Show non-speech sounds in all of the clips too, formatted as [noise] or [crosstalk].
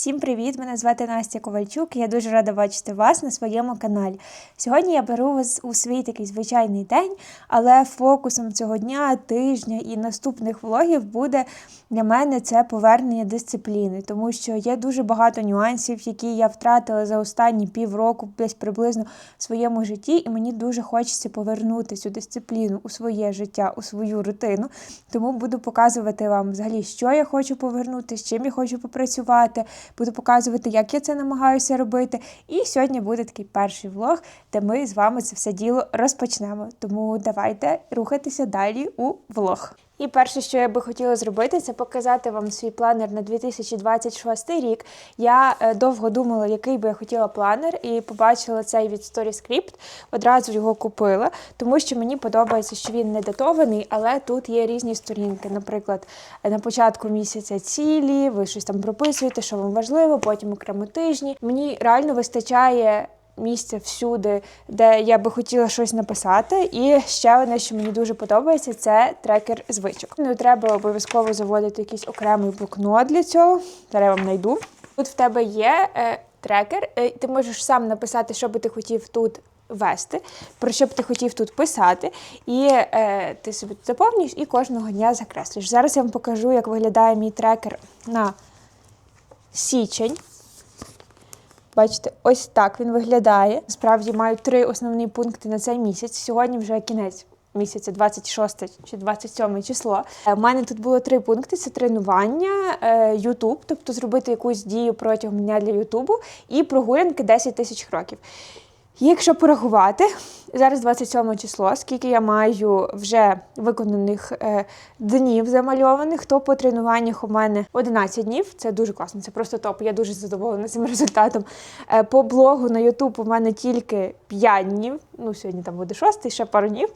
Всім привіт! Мене звати Настя Ковальчук. і Я дуже рада бачити вас на своєму каналі. Сьогодні я беру вас у свій такий звичайний день, але фокусом цього дня, тижня і наступних влогів буде для мене це повернення дисципліни, тому що є дуже багато нюансів, які я втратила за останні півроку, десь приблизно в своєму житті, і мені дуже хочеться повернути цю дисципліну у своє життя, у свою рутину. Тому буду показувати вам взагалі, що я хочу повернути, з чим я хочу попрацювати буду показувати, як я це намагаюся робити. І сьогодні буде такий перший влог, де ми з вами це все діло розпочнемо. Тому давайте рухатися далі у влог. І перше, що я би хотіла зробити, це показати вам свій планер на 2026 рік. Я е, довго думала, який би я хотіла планер, і побачила цей від StoryScript, одразу його купила, тому що мені подобається, що він не датований, але тут є різні сторінки. Наприклад, на початку місяця цілі, ви щось там прописуєте, що вам важливо, потім окремо тижні. Мені реально вистачає місця всюди, де я би хотіла щось написати. І ще одне, що мені дуже подобається, це трекер звичок. Не треба обов'язково заводити якийсь окремий блокнот для цього. Зараз я вам знайду. Тут в тебе є е, трекер, е, ти можеш сам написати, що би ти хотів тут. Вести, про що б ти хотів тут писати, і е, ти собі заповнюєш і кожного дня закреслюєш. Зараз я вам покажу, як виглядає мій трекер на січень. Бачите, ось так він виглядає. Справді маю три основні пункти на цей місяць. Сьогодні вже кінець місяця, 26 чи 27 число. У мене тут було три пункти: це тренування, Ютуб, тобто зробити якусь дію протягом дня для Ютубу, і прогулянки 10 тисяч кроків. Якщо порахувати, зараз 27 число, скільки я маю вже виконаних е, днів замальованих, то по тренуваннях у мене 11 днів. Це дуже класно, це просто топ. Я дуже задоволена цим [laughs] результатом. Е, по блогу на YouTube у мене тільки 5 днів. Ну, сьогодні там буде 6, ще пару днів.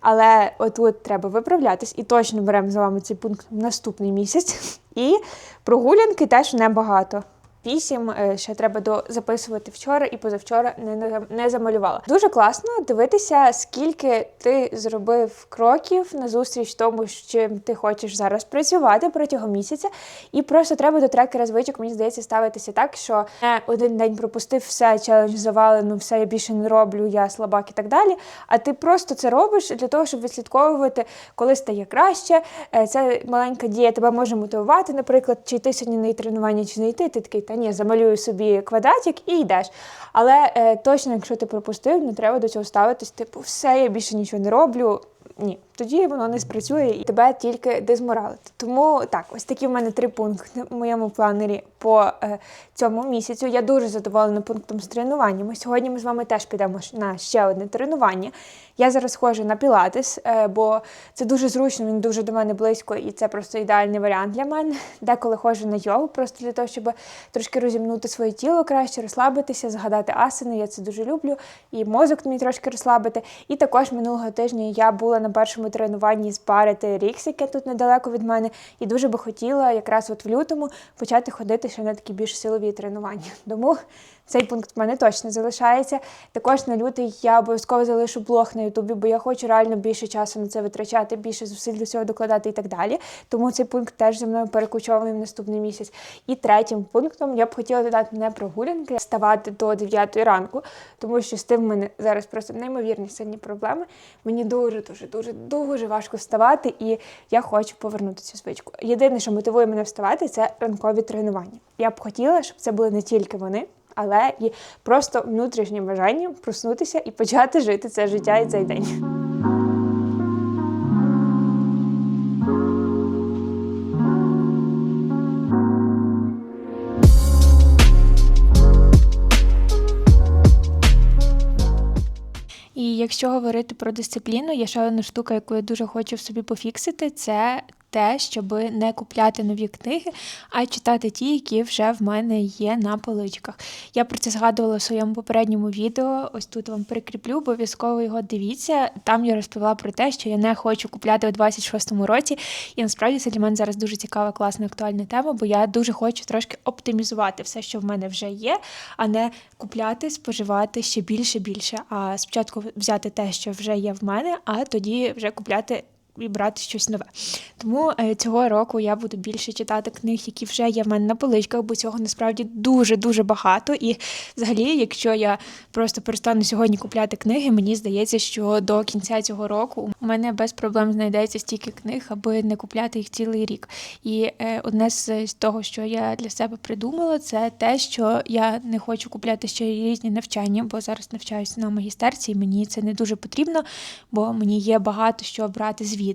Але отут треба виправлятись і точно беремо з вами цей пункт наступний місяць. І прогулянки теж небагато. Вісім е, ще треба записувати вчора і позавчора не не замалювала. Дуже класно дивитися, скільки ти зробив кроків на зустріч тому, з чим ти хочеш зараз працювати протягом місяця. І просто треба до трекера звичок, мені здається, ставитися так, що не один день пропустив все, челендж завалено, все я більше не роблю, я слабак і так далі. А ти просто це робиш для того, щоб відслідковувати, коли стає краще. Е, це маленька дія тебе може мотивувати, наприклад, чи йти сьогодні на тренування, чи не йти. Ти такий та ні, замалюю собі квадратик і йдеш. Але е, точно, якщо ти пропустив, не треба до цього ставитись. Типу, все, я більше нічого не роблю. Ні, тоді воно не спрацює і тебе тільки дезморалити. Тому так, ось такі в мене три пункти в моєму планері по е, цьому місяцю. Я дуже задоволена пунктом з тренуваннями. Сьогодні ми з вами теж підемо на ще одне тренування. Я зараз ходжу на пілатес, е, бо це дуже зручно, він дуже до мене близько, і це просто ідеальний варіант для мене. Деколи ходжу на йогу, просто для того, щоб трошки розімнути своє тіло краще, розслабитися, згадати асини. Я це дуже люблю. І мозок мій трошки розслабити. І також минулого тижня я була на першому тренуванні збарити рікс, яке тут недалеко від мене, і дуже би хотіла якраз от в лютому почати ходити ще на такі більш силові тренування. Тому цей пункт в мене точно залишається. Також на лютий я обов'язково залишу блог на Ютубі, бо я хочу реально більше часу на це витрачати, більше зусиль до цього докладати і так далі. Тому цей пункт теж зі мною перекочований в наступний місяць. І третім пунктом я б хотіла додати не прогулянки, ставати до 9 ранку, тому що з тим в мене зараз просто неймовірні сильні проблеми. Мені дуже дуже дуже дуже важко вставати, і я хочу повернути цю звичку. Єдине, що мотивує мене вставати, це ранкові тренування. Я б хотіла, щоб це були не тільки вони але і просто внутрішнє бажання проснутися і почати жити це життя і цей день. І якщо говорити про дисципліну, є ще одна штука, яку я дуже хочу в собі пофіксити, це те, щоб не купляти нові книги, а читати ті, які вже в мене є на поличках. Я про це згадувала в своєму попередньому відео. Ось тут вам прикріплю, обов'язково його дивіться. Там я розповіла про те, що я не хочу купляти у 26-му році. І насправді це для мене зараз дуже цікава, класна, актуальна тема, бо я дуже хочу трошки оптимізувати все, що в мене вже є, а не купляти, споживати ще більше більше. А спочатку взяти те, що вже є в мене, а тоді вже купляти і брати щось нове. Тому е, цього року я буду більше читати книг, які вже є в мене на поличках, бо цього насправді дуже-дуже багато. І взагалі, якщо я просто перестану сьогодні купляти книги, мені здається, що до кінця цього року у мене без проблем знайдеться стільки книг, аби не купляти їх цілий рік. І е, одне з того, що я для себе придумала, це те, що я не хочу купляти ще різні навчання, бо зараз навчаюся на магістерці, і мені це не дуже потрібно, бо мені є багато що брати звідти.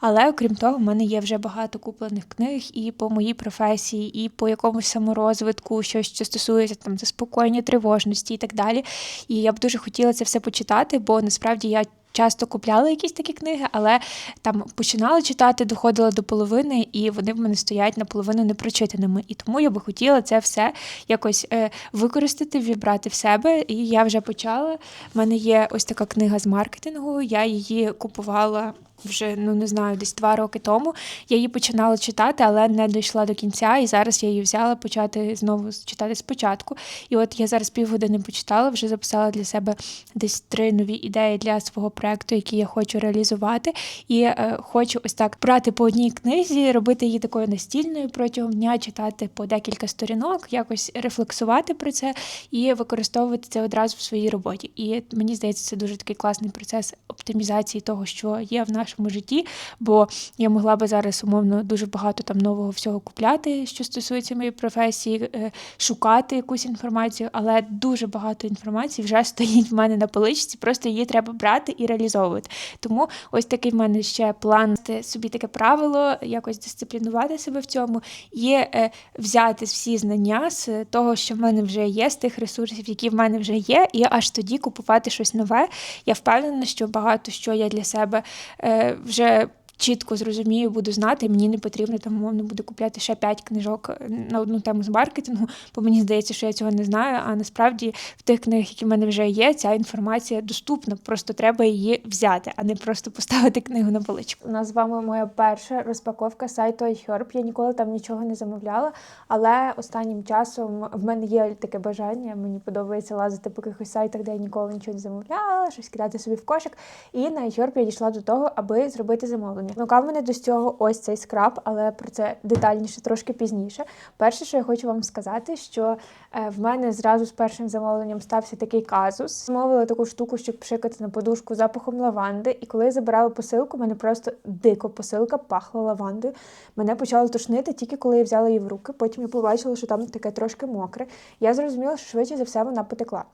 Але окрім того, в мене є вже багато куплених книг і по моїй професії, і по якомусь саморозвитку, щось що стосується там заспокоєння тривожності і так далі. І я б дуже хотіла це все почитати, бо насправді я. Часто купляла якісь такі книги, але там починала читати, доходила до половини, і вони в мене стоять наполовину непрочитаними. І тому я би хотіла це все якось е, використати, вібрати в себе. І я вже почала. У мене є ось така книга з маркетингу. Я її купувала вже ну не знаю, десь два роки тому. Я її починала читати, але не дійшла до кінця. І зараз я її взяла почати знову читати спочатку. І от я зараз півгодини почитала, вже записала для себе десь три нові ідеї для свого проекту, які я хочу реалізувати. І е, хочу ось так брати по одній книзі, робити її такою настільною протягом дня, читати по декілька сторінок, якось рефлексувати про це і використовувати це одразу в своїй роботі. І мені здається, це дуже такий класний процес оптимізації того, що є в нашому житті. Бо я могла би зараз умовно дуже багато там нового всього купляти, що стосується моєї професії, е, шукати якусь інформацію, але дуже багато інформації вже [laughs] стоїть в мене на поличці, просто її треба брати і реалізовувати. Тому ось такий в мене ще план собі таке правило, якось дисциплінувати себе в цьому, є е, взяти всі знання з того, що в мене вже є, з тих ресурсів, які в мене вже є, і аж тоді купувати щось нове. Я впевнена, що багато що я для себе е, вже чітко зрозумію, буду знати, мені не потрібно там, умовно, буду купляти ще 5 книжок на одну тему з маркетингу, бо мені здається, що я цього не знаю. А насправді в тих книгах, які в мене вже є, ця інформація доступна. Просто треба її взяти, а не просто поставити книгу на поличку. У нас з вами моя перша розпаковка сайту iHerb. Я ніколи там нічого не замовляла, але останнім часом в мене є таке бажання. Мені подобається лазити по якихось сайтах, де я ніколи нічого не замовляла, щось кидати собі в кошик. І на iHerb я дійшла до того, аби зробити замовлення. Спонукав мене до цього ось цей скраб, але про це детальніше трошки пізніше. Перше, що я хочу вам сказати, що е, в мене зразу з першим замовленням стався такий казус. Замовила таку штуку, щоб пшикати на подушку запахом лаванди. І коли я забирала посилку, мене просто дико посилка пахла лавандою. Мене почало тошнити тільки коли я взяла її в руки. Потім я побачила, що там таке трошки мокре. Я зрозуміла, що швидше за все вона потекла.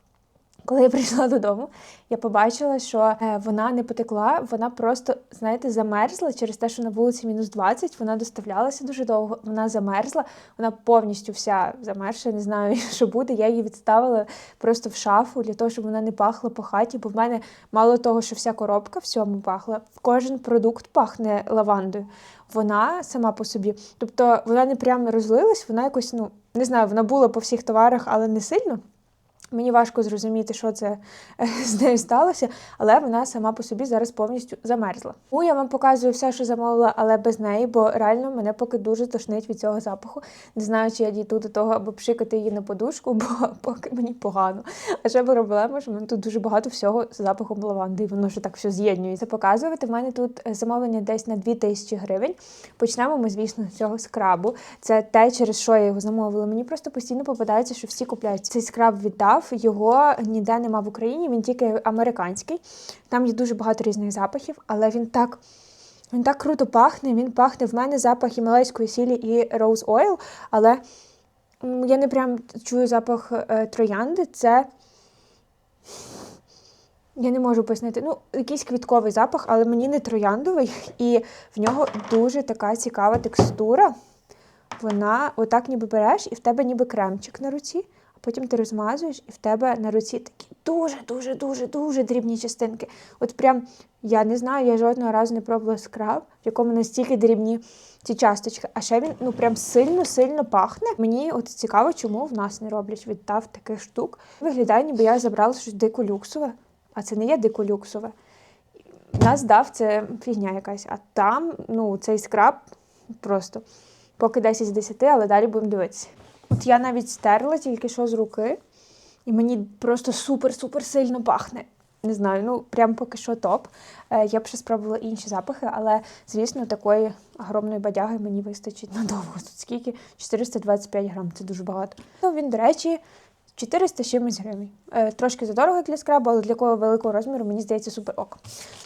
Коли я прийшла [laughs] додому, я побачила, що е, вона не потекла, вона просто, знаєте, замерзла через те, що на вулиці мінус 20, вона доставлялася дуже довго, вона замерзла, вона повністю вся замерзла, не знаю, [laughs] що буде. Я її відставила просто в шафу для того, щоб вона не пахла по хаті, бо в мене мало того, що вся коробка всьому пахла, кожен продукт пахне лавандою. Вона сама по собі. Тобто вона не прямо розлилась, вона якось, ну, не знаю, вона була по всіх товарах, але не сильно. Мені важко зрозуміти, що це е, з нею сталося, але вона сама по собі зараз повністю замерзла. Тому я вам показую все, що замовила, але без неї, бо реально мене поки дуже тошнить від цього запаху. Не знаю, чи я дійду до того, аби пшикати її на подушку, [laughs] бо поки мені погано. А ще проблема, що в мене тут дуже багато всього з запахом лаванди, і воно вже так все з'єднюється. Показувати в мене тут е, замовлення десь на 2000 гривень. Почнемо ми, звісно, з цього скрабу. Це те, через що я його замовила. Мені просто постійно попадається, що всі купляють цей скраб віддав сказав, його ніде нема в Україні, він тільки американський. Там є дуже багато різних запахів, але він так він так круто пахне. Він пахне в мене запах гімалайської сілі і Rose Oil, але я не прям чую запах е, троянди. Це. Я не можу пояснити. Ну, якийсь квітковий запах, але мені не трояндовий, [laughs] і в нього дуже така цікава текстура. Вона отак ніби береш, і в тебе ніби кремчик на руці. Потім ти розмазуєш, і в тебе на руці такі дуже-дуже дуже дуже дрібні частинки. От прям, я не знаю, я жодного разу не пробувала скраб, в якому настільки дрібні ці часточки. А ще він ну прям сильно-сильно пахне. Мені от цікаво, чому в нас не роблять відтав таких штук. Виглядає, ніби я забрала щось дико люксове, а це не є дико люксове. Нас дав це фігня якась. А там, ну, цей скраб просто поки 10 з 10, але далі будемо дивитися. От я навіть стерла тільки що з руки, і мені просто супер-супер сильно пахне. Не знаю, ну прям поки що топ. Е, Я б ще спробувала інші запахи, але звісно, такої огромної бадяги мені вистачить надовго. Тут скільки? 425 грам, це дуже багато. Ну, він, до речі, 400 чимось гривень. Е, трошки задорого для скрабу, але для кого великого розміру, мені здається, супер ок.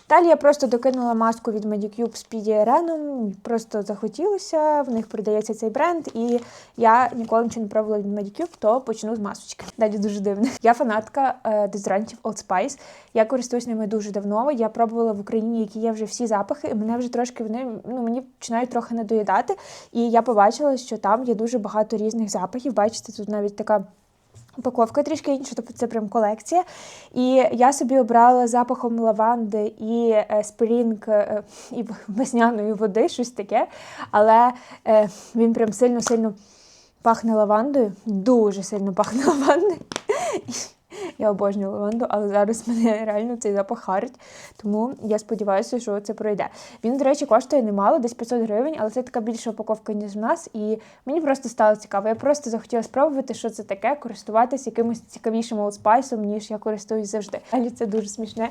Далі я просто докинула маску від Medicube з підіареном. Просто захотілося, в них продається цей бренд, і я ніколи нічого не пробувала від Medicube, то почну з масочки. Далі дуже дивно. Я фанатка е, дезодорантів Old Spice. Я користуюсь ними дуже давно. Я пробувала в Україні, які є вже всі запахи, і мене вже трошки вони ну мені починають трохи надоїдати. І я побачила, що там є дуже багато різних запахів. Бачите, тут навіть така. Упаковка трішки інша, тобто це прям колекція. І я собі обрала запахом лаванди і е, спрінг е, і весняної води, щось таке. Але е, він прям сильно-сильно пахне лавандою, дуже сильно пахне [laughs] лавандою. Я обожнюю лаванду, але зараз [laughs] мене реально цей запах харить, тому я сподіваюся, що це пройде. Він, до речі, коштує немало, десь 500 гривень, але це така більша упаковка, ніж в нас. І мені просто стало цікаво. Я просто захотіла спробувати, що це таке, користуватися якимось цікавішим олдспайсом, ніж я користуюсь завжди. Але це дуже смішне.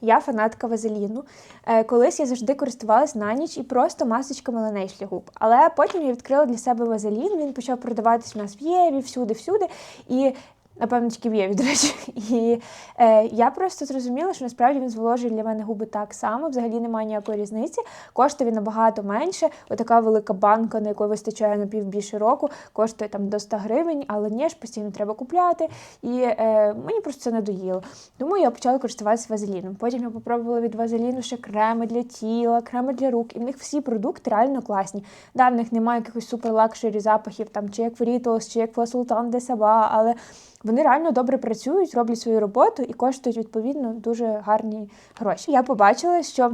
Я фанатка вазеліну. Е, Колись я завжди користувалась на ніч і просто масочками для губ. Але потім я відкрила для себе вазелін. Він почав продаватись у нас в Єві, всюди, всюди. І Напевно, тільки в до речі. [laughs] І е, я просто зрозуміла, що насправді він зволожує для мене губи так само, взагалі немає ніякої різниці. Коштує він набагато менше. Отака велика банка, на якої вистачає на пів більше року, коштує там до 100 гривень, але ні ж постійно треба купляти. І е, мені просто це надоїло. Тому я почала користуватися вазеліном. Потім я попробувала від вазеліну ще креми для тіла, креми для рук. І в них всі продукти реально класні. Да, в них немає якихось супер лакшері запахів, там чи як Фрітос, чи як Фласултан де Саба, але вони реально добре працюють, роблять свою роботу і коштують відповідно дуже гарні гроші. Я побачила, що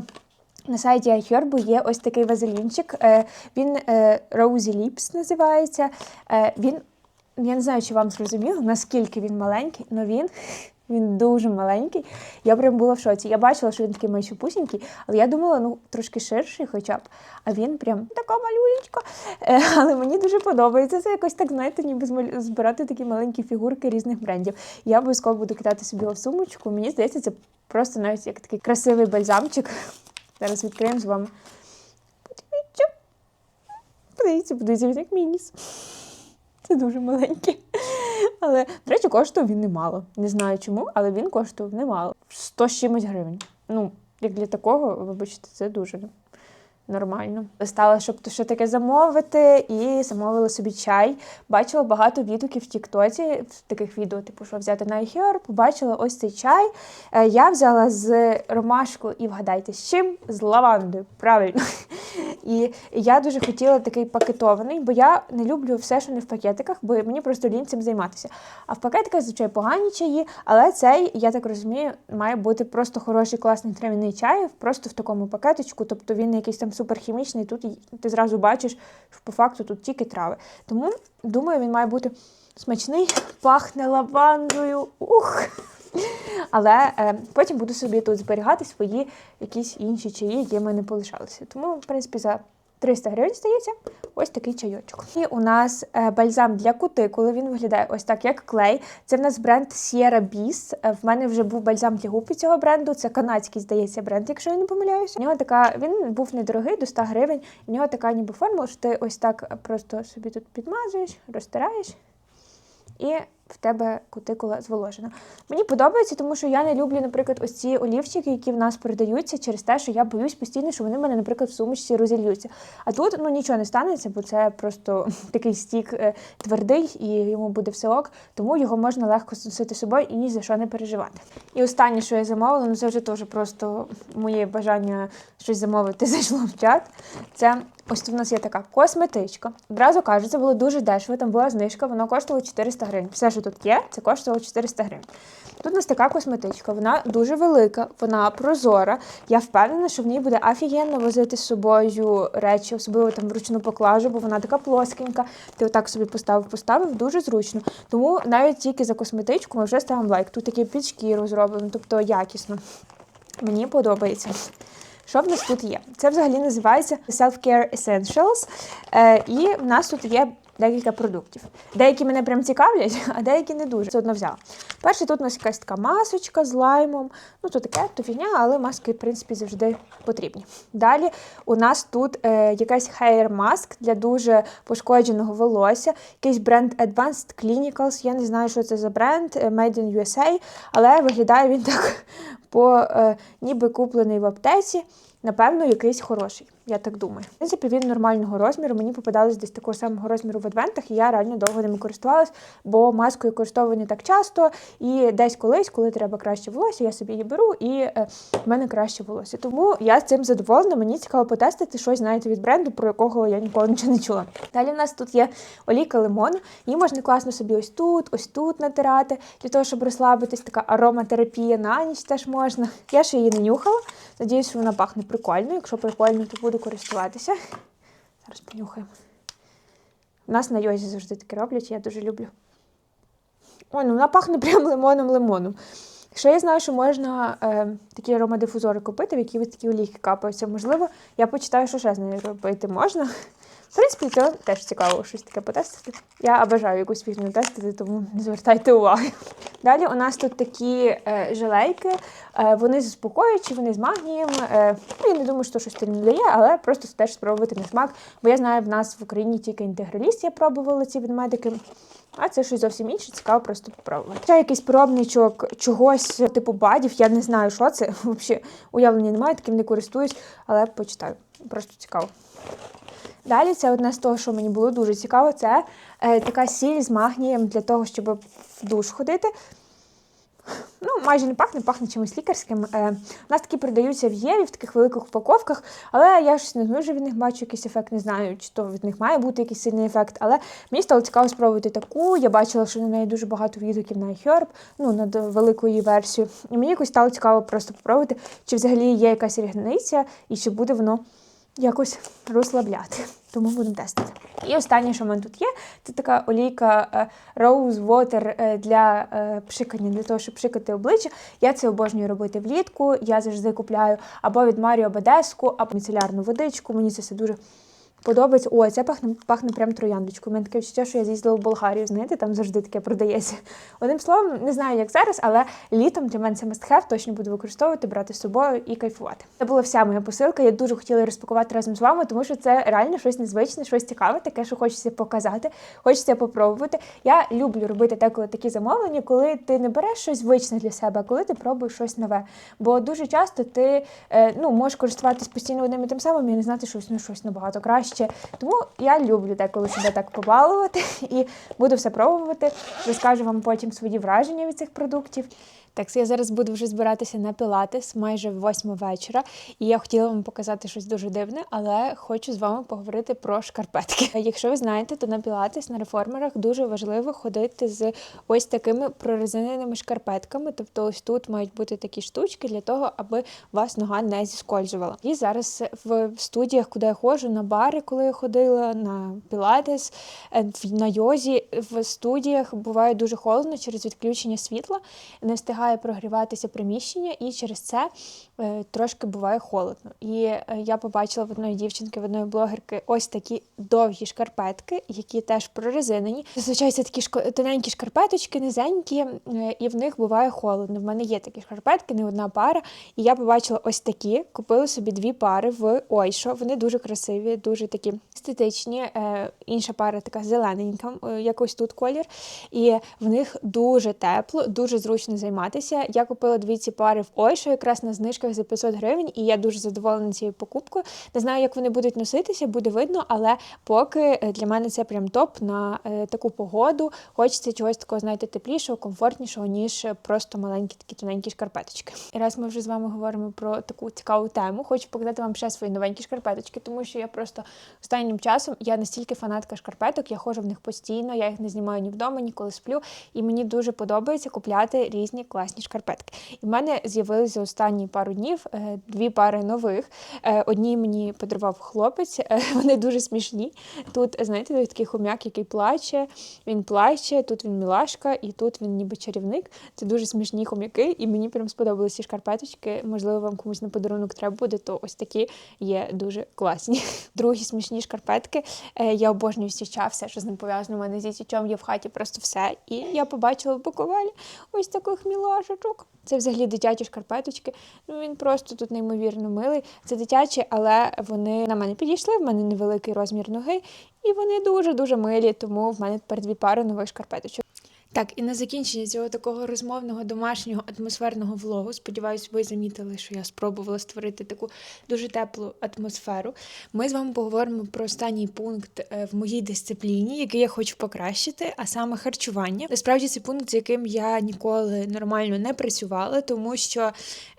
на сайті iHerb є ось такий вазелінчик. Е, Він е, Rosy Lips називається. Е, Він я не знаю, чи вам зрозуміло, наскільки він маленький, але він. Він дуже маленький. Я прям була в шоці. Я бачила, що він такий майшупусінький, але я думала, ну трошки ширший хоча б. А він прям така малюлечка. Е, але мені дуже подобається. Це якось так, знаєте, ніби збирати такі маленькі фігурки різних брендів. Я обов'язково буду кидати собі його в сумочку. Мені здається, це просто навіть як такий красивий бальзамчик. Зараз відкриємо з вами. Подивіться. Подивіться, подивіться, він як мініс. Це дуже маленький. Але, до речі, коштував він немало. Не знаю чому, але він коштував немало. 100 з чимось гривень. Ну, як для такого, вибачте, це дуже нормально. Стала, щоб то що таке замовити, і замовила собі чай. Бачила багато відгуків в Тіктоці, в таких відео, типу, що взяти на iHerb. Побачила ось цей чай. Е, Я взяла з ромашку і вгадайте, з чим? З лавандою. Правильно. [laughs] І я дуже хотіла такий пакетований, бо я не люблю все, що не в пакетиках, бо мені просто лінь цим займатися. А в пакетиках, звичайно, погані чаї, але цей, я так розумію, має бути просто хороший, класний трав'яний чай, просто в такому пакетичку. Тобто він якийсь там суперхімічний. Тут ти зразу бачиш, що по факту тут тільки трави. Тому думаю, він має бути смачний, пахне лавандою. Ух! Але е, потім буду собі тут зберігати свої якісь інші чаї, які в мене полишалися. Тому, в принципі, за 300 гривень стається ось такий чайочок. І у нас е, бальзам для кутикули. Він виглядає ось так, як клей. Це в нас бренд Sierra Beast. Е, В мене вже був бальзам для губ від цього бренду. Це канадський, здається, бренд, якщо я не помиляюся. У нього така, він був недорогий, до 100 гривень. У нього така ніби формула, що ти ось так просто собі тут підмазуєш, розтираєш. І в тебе кутикула зволожена. Мені подобається, тому що я не люблю, наприклад, ось ці олівчики, які в нас продаються, через те, що я боюсь постійно, що вони в мене, наприклад, в сумочці розільються. А тут ну нічого не станеться, бо це просто [laughs] такий стік е, твердий і йому буде все ок, тому його можна легко носити з собою і ні за що не переживати. І останнє, що я замовила, ну це вже теж просто моє бажання щось замовити [laughs] зайшло в чат. Це ось тут у нас є така косметичка. Одразу кажу, це було дуже дешево, там була знижка, воно коштувало 400 гривень. Все, що тут є, це коштувало 400 гривень. Тут у нас така косметичка, вона дуже велика, вона прозора. Я впевнена, що в ній буде офігенно возити з собою речі, особливо там вручну поклажу, бо вона така плоскенька. Ти отак собі поставив, поставив, дуже зручно. Тому навіть тільки за косметичку ми вже ставимо лайк. Тут таке під шкіру зроблено, тобто якісно. Мені подобається. Що в нас тут є? Це взагалі називається Self-Care Essentials. Е, і в нас тут є декілька продуктів. Деякі мене прям цікавлять, а деякі не дуже. Все одно взяла. Перше, тут у нас якась така масочка з лаймом. Ну, то таке, то фігня, але маски, в принципі, завжди потрібні. Далі у нас тут е, якась hair mask для дуже пошкодженого волосся, якийсь бренд Advanced Clinicals. Я не знаю, що це за бренд, е, Made in USA, але виглядає він так [laughs] по е, ніби куплений в аптеці. Напевно, якийсь хороший, я так думаю. В принципі, він нормального розміру. Мені попадалось десь такого самого розміру в адвентах, і я реально довго ними користувалась, бо маскою користовую не так часто. І десь колись, коли треба краще волосся, я собі її беру, і е, в мене краще волосся. Тому я з цим задоволена. Мені цікаво потестити щось, знаєте, від бренду, про якого я ніколи нічого не чула. Далі в нас тут є олійка лимону. Її можна класно собі ось тут, ось тут натирати, для того, щоб розслабитись. Така ароматерапія на ніч теж можна. Я ще її не нюхала. Надіюсь, що вона пахне прикольно. Якщо прикольно, то буду користуватися. Зараз понюхаємо. У нас на йозі завжди таке роблять, я дуже люблю. Ой, ну вона пахне прям лимоном-лимоном. Ще я знаю, що можна е, такі аромадифузори купити, в які ось такі олійки капаються. Можливо, я почитаю, що ще з нею робити можна. В принципі, це теж цікаво щось таке потестити. Я бажаю якусь фігню тестити, тому не звертайте уваги. Далі у нас тут такі е, желейки, е, вони заспокоюючі, вони з магнієм. Е, ну, я не думаю, що щось це не дає, але просто теж спробувати на смак. Бо я знаю, в нас в Україні тільки інтеграліст я пробувала ці ведмедики. А це щось зовсім інше, цікаво просто попробувати. Ще якийсь пробничок чогось типу бадів, я не знаю, що це. [laughs] Взагалі уявлення немає, таким не користуюсь, але почитаю. Просто цікаво. Далі це одне з того, що мені було дуже цікаво, це е, така сіль з магнієм для того, щоб в душ ходити. Ну, майже не пахне, пахне чимось лікарським. Е, у нас такі продаються в Єві в таких великих упаковках, але я щось не дуже від них бачу якийсь ефект, не знаю, чи то від них має бути якийсь сильний ефект. Але мені стало цікаво спробувати таку. Я бачила, що на неї дуже багато відгуків на iHerb, ну, на велику її версію. І мені якось стало цікаво просто спробувати, чи взагалі є якась різниця і чи буде воно якось розслабляти. Тому будемо тестити. І останнє, що в мене тут є, це така олійка е, Rose Water е, для е, пшикання, для того, щоб пшикати обличчя. Я це обожнюю робити влітку. Я завжди купляю або від Маріо Бадеску, або міцелярну водичку. Мені це все дуже подобається. Ой, це пахне пахне прям трояндочкою. У мене таке відчуття, що я з'їздила в Болгарію, знаєте, там завжди таке продається. Одним словом, не знаю, як зараз, але літом для мене це have, точно буду використовувати, брати з собою і кайфувати. Це була вся моя посилка. Я дуже хотіла розпакувати разом з вами, тому що це реально щось незвичне, щось цікаве, таке, що хочеться показати, хочеться попробувати. Я люблю робити деколи такі замовлення, коли ти не береш щось звичне для себе, а коли ти пробуєш щось нове. Бо дуже часто ти е, ну, можеш користуватись постійно одним і тим самим і не знати, що ну, щось набагато краще. Тому я люблю деколи себе так побалувати [laughs] і буду все пробувати. Розкажу вам потім свої враження від цих продуктів. Так, я зараз буду вже збиратися на пілатес майже в 8 вечора, і я хотіла вам показати щось дуже дивне, але хочу з вами поговорити про шкарпетки. [laughs] Якщо ви знаєте, то на пілатес на реформерах дуже важливо ходити з ось такими прорезиненими шкарпетками. Тобто, ось тут мають бути такі штучки для того, аби вас нога не зіскользувала. І зараз в студіях, куди я ходжу, на бари, коли я ходила, на пілатес, на йозі, в студіях буває дуже холодно через відключення світла. Не встигаю встигає прогріватися приміщення, і через це е, трошки буває холодно. І е, я побачила в одної дівчинки, в одної блогерки ось такі довгі шкарпетки, які теж прорезинені. Зазвичай це такі тоненькі шкарпеточки, низенькі, е, і в них буває холодно. В мене є такі шкарпетки, не одна пара. І я побачила ось такі, купила собі дві пари в Ойшо. Вони дуже красиві, дуже такі естетичні. Інша пара така зелененька, якось тут колір. І в них дуже тепло, дуже зручно займатися займатися. Я купила дві ці пари в Ойшо, якраз на знижках за 500 гривень, і я дуже задоволена цією покупкою. Не знаю, як вони будуть носитися, буде видно, але поки е, для мене це прям топ на е, таку погоду. Хочеться чогось такого, знаєте, теплішого, комфортнішого, ніж просто маленькі такі тоненькі шкарпеточки. І раз ми вже з вами говоримо про таку цікаву тему, хочу показати вам ще свої новенькі шкарпеточки, тому що я просто останнім часом я настільки фанатка шкарпеток, я ходжу в них постійно, я їх не знімаю ні вдома, ні коли сплю. І мені дуже подобається купляти різні класні шкарпетки. І в мене з'явилися останні пару днів е, дві пари нових. Е, Одні мені подарував хлопець, е, [laughs] вони дуже смішні. Тут, знаєте, такий хом'як, який плаче, він плаче, тут він мілашка, і тут він ніби чарівник. Це дуже смішні хом'яки, і мені прям сподобалися шкарпеточки. Можливо, вам комусь на подарунок треба буде, то ось такі є дуже класні. [laughs] Другі смішні шкарпетки. Я обожнюю січа, все, що з ним пов'язано. У мене зі січом є в хаті просто все. І я побачила в Буковелі ось таких мілашечок. Це взагалі дитячі шкарпеточки. Ну він просто тут неймовірно милий. Це дитячі, але вони на мене підійшли. В мене невеликий розмір ноги, і вони дуже дуже милі. Тому в мене тепер дві пари нових шкарпеточок. Так, і на закінчення цього такого розмовного домашнього атмосферного влогу. Сподіваюсь, ви замітили, що я спробувала створити таку дуже теплу атмосферу. Ми з вами поговоримо про останній пункт е, в моїй дисципліні, який я хочу покращити, а саме харчування. Насправді це пункт, з яким я ніколи нормально не працювала, тому що,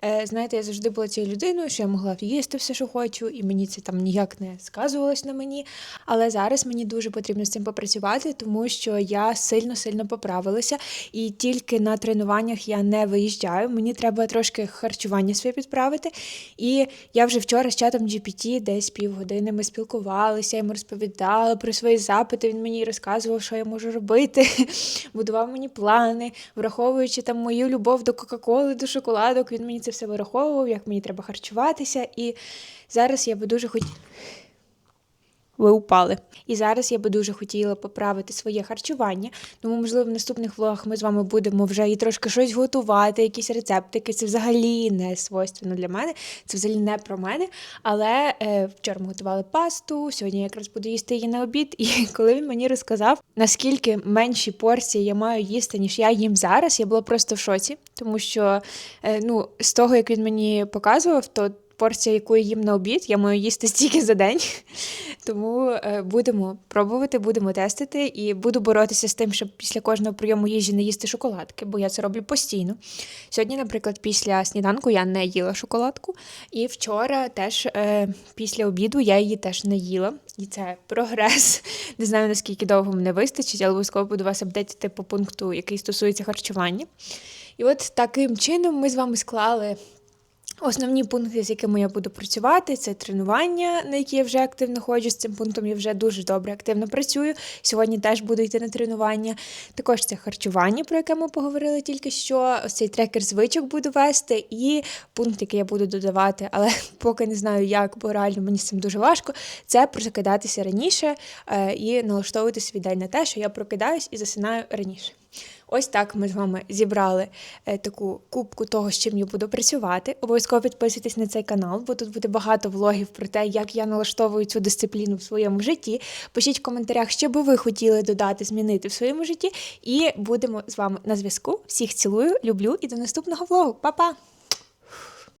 е, знаєте, я завжди була цією людиною, що я могла їсти все, що хочу, і мені це там ніяк не сказувалось на мені. Але зараз мені дуже потрібно з цим попрацювати, тому що я сильно-сильно поправилася, і тільки на тренуваннях я не виїжджаю. Мені треба трошки харчування своє підправити. І я вже вчора з чатом GPT десь півгодини ми спілкувалися, я йому розповідала про свої запити. Він мені розказував, що я можу робити, [laughs] будував мені плани, враховуючи там мою любов до Кока-Коли, до шоколадок. Він мені це все вираховував, як мені треба харчуватися. І зараз я би дуже хотіла. Ви упали. І зараз я би дуже хотіла поправити своє харчування. Тому, можливо, в наступних влогах ми з вами будемо вже і трошки щось готувати, якісь рецептики. Це взагалі не свойственно для мене, це взагалі не про мене. Але е, вчора ми готували пасту, сьогодні якраз буду їсти її на обід. І [laughs] коли він мені розказав, наскільки менші порції я маю їсти, ніж я їм зараз, я була просто в шоці, тому що е, ну, з того, як він мені показував, то порція, яку я їм на обід, я маю їсти стільки за день. [laughs] Тому е, будемо пробувати, будемо тестити і буду боротися з тим, щоб після кожного прийому їжі не їсти шоколадки, бо я це роблю постійно. Сьогодні, наприклад, після сніданку я не їла шоколадку, і вчора теж е, після обіду я її теж не їла. І це прогрес. [laughs] Не знаю, наскільки довго мене вистачить, але обов'язково буду вас апдейтити по пункту, який стосується харчування. І от таким чином ми з вами склали Основні пункти, з якими я буду працювати, це тренування, на які я вже активно ходжу. З цим пунктом я вже дуже добре активно працюю. Сьогодні теж буду йти на тренування. Також це харчування, про яке ми поговорили тільки що. Ось цей трекер звичок буду вести, і пункт, який я буду додавати, але [laughs] поки не знаю як, бо реально мені з цим дуже важко. Це прокидатися раніше е, і налаштовувати свій день на те, що я прокидаюсь і засинаю раніше. Ось так ми з вами зібрали е, таку кубку того, з чим я буду працювати. Обов'язково підписуйтесь на цей канал, бо тут буде багато влогів про те, як я налаштовую цю дисципліну в своєму житті. Пишіть в коментарях, що би ви хотіли додати, змінити в своєму житті. І будемо з вами на зв'язку. Всіх цілую, люблю і до наступного влогу. Па-па!